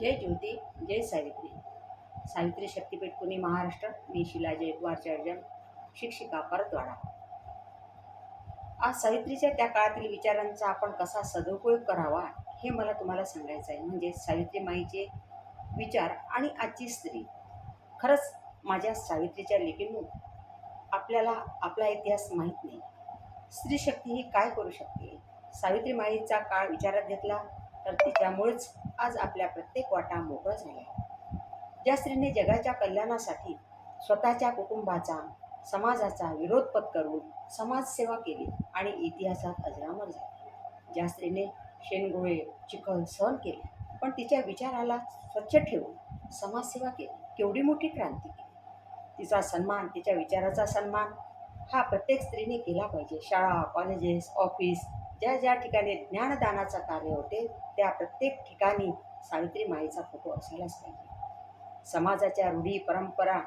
जय ज्योती जय सावित्री. सावित्री शक्तीपीठ पुणे महाराष्ट्र. मी शिला जयकुमार चर्जन शिक्षिका परतवाडा. आज सावित्रीच्या त्या काळातील विचारांचा आपण कसा सदुपयोग करावा हे मला तुम्हाला सांगायचं आहे. म्हणजे सावित्री माईचे विचार आणि आजची स्त्री. खरंच माझ्या सावित्रीच्या लेखीतून आपल्याला आपला इतिहास माहीत नाही. स्त्री शक्ती ही काय करू शकते? सावित्री माईचा काळ विचारात घेतला तर तिच्यामुळेच आज आपल्या प्रत्येक वाटा मोकळा झाल्या ज्या स्त्रीने जगाच्या कल्याणासाठी स्वतःच्या कुटुंबाचा समाजाचा विरोध पत्करून समाजसेवा केली आणि इतिहासात अजरामर झाली. ज्या स्त्रीने शेणगोळे चिखल सहन केले पण तिच्या विचाराला स्वच्छ ठेवून समाजसेवा केली. केवढी मोठी क्रांती केली. तिचा सन्मान तिच्या विचाराचा सन्मान हा प्रत्येक स्त्रीने केला पाहिजे. शाळा कॉलेजेस ऑफिस ज्या ज्या ठिकाणी ज्ञानदानाचं कार्य होते त्या प्रत्येक ठिकाणी सावित्री माईचा फोटो असायलाच पाहिजे. समाजाच्या रूढी परंपरा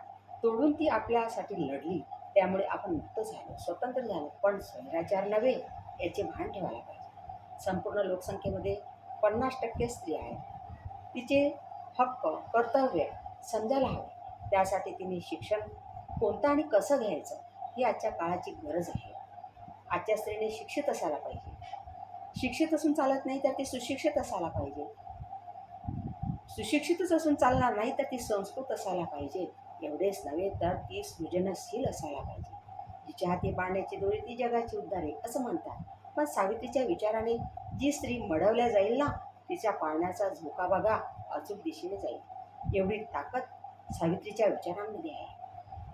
तोडून ती आपल्यासाठी लढली. त्यामुळे आपण मुक्त झालो स्वतंत्र झालो. पण स्वैराचार नव्हे याचे भान ठेवायला पाहिजे. संपूर्ण लोकसंख्येमध्ये पन्नास टक्के स्त्री आहेत. तिचे हक्क कर्तव्य समजायला हवे. त्यासाठी तिने शिक्षण कोणतं आणि कसं घ्यायचं ही आजच्या काळाची गरज आहे. आजच्या स्त्रीने शिक्षित असायला पाहिजे. शिक्षित असून चालत नाही तर ती सुशिक्षित असायला पाहिजे. सुशिक्षितच असून चालणार नाही तर ती संस्कृत असायला पाहिजे. एवढेच नव्हे तर ती सृजनशील असायला पाहिजे. जिच्या हाती बांधण्याची दोरी ती जगाची उद्धारे असं म्हणतात. पण सावित्रीच्या विचाराने जी स्त्री मडवल्या जाईल ना तिच्या पाळण्याचा झोका बघा अचूक दिशेने जाईल. एवढी ताकद सावित्रीच्या विचारांमध्ये आहे.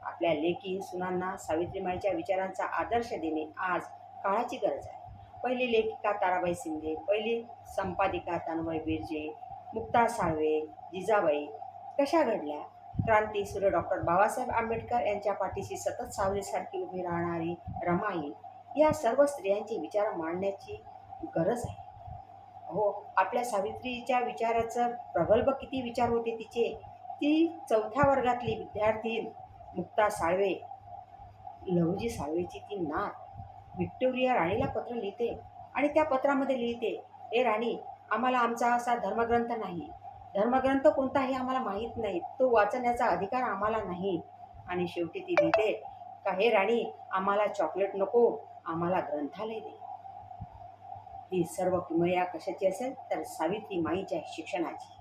आपल्या लेखी सुनांना सावित्रीमाईच्या विचारांचा आदर्श देणे आज काळाची गरज आहे. पहिली लेखिका ताराबाई शिंदे पहिली संपादिका तन्वय बिर्जे मुक्ता साळवे जिजाबाई कशा घडल्या? क्रांती सूर्य डॉक्टर बाबासाहेब आंबेडकर यांच्या पाठीशी सतत सावलीसारखी उभी राहणारी रमाई या सर्व स्त्रियांचे विचार मांडण्याची गरज आहे. हो आपल्या सावित्रीच्या विचाराचं प्रगल्भ किती विचार होते तिचे? ती चौथ्या वर्गातली विद्यार्थी मुक्ता साळवे लहुजी साळवेची ती नात. व्हिक्टोरिया राणीला पत्र लिहिते आणि त्या पत्रामध्ये लिहिते हे राणी आम्हाला आमचा असा धर्मग्रंथ नाही. धर्मग्रंथ कोणता हे आम्हाला माहीत नाही. तो वाचण्याचा अधिकार आम्हाला नाही. आणि शेवटी ती लिहिते का हे राणी आम्हाला चॉकलेट नको आम्हाला ग्रंथालय दे. ही सर्व किमया कशाची असेल? तर सावित्री माईच्या शिक्षणाची.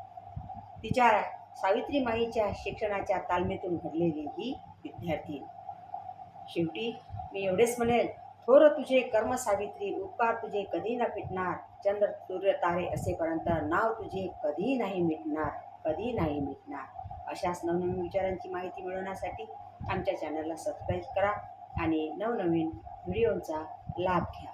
तिच्या सावित्री माईच्या शिक्षणाच्या तालमीतून घडलेली ही विद्यार्थी. शेवटी मी एवढेच म्हणेल थोर तुझे कर्म सावित्री उपकार तुझे कधी न फिटणार चंद्र सूर्य तारे असेपर्यंत नाव तुझे कधी नाही मिटणार? कधी नाही मिटणार? अशाच नवनवीन विचारांची माहिती मिळवण्यासाठी आमच्या चॅनलला सबस्क्राईब करा आणि नवनवीन व्हिडिओंचा लाभ घ्या.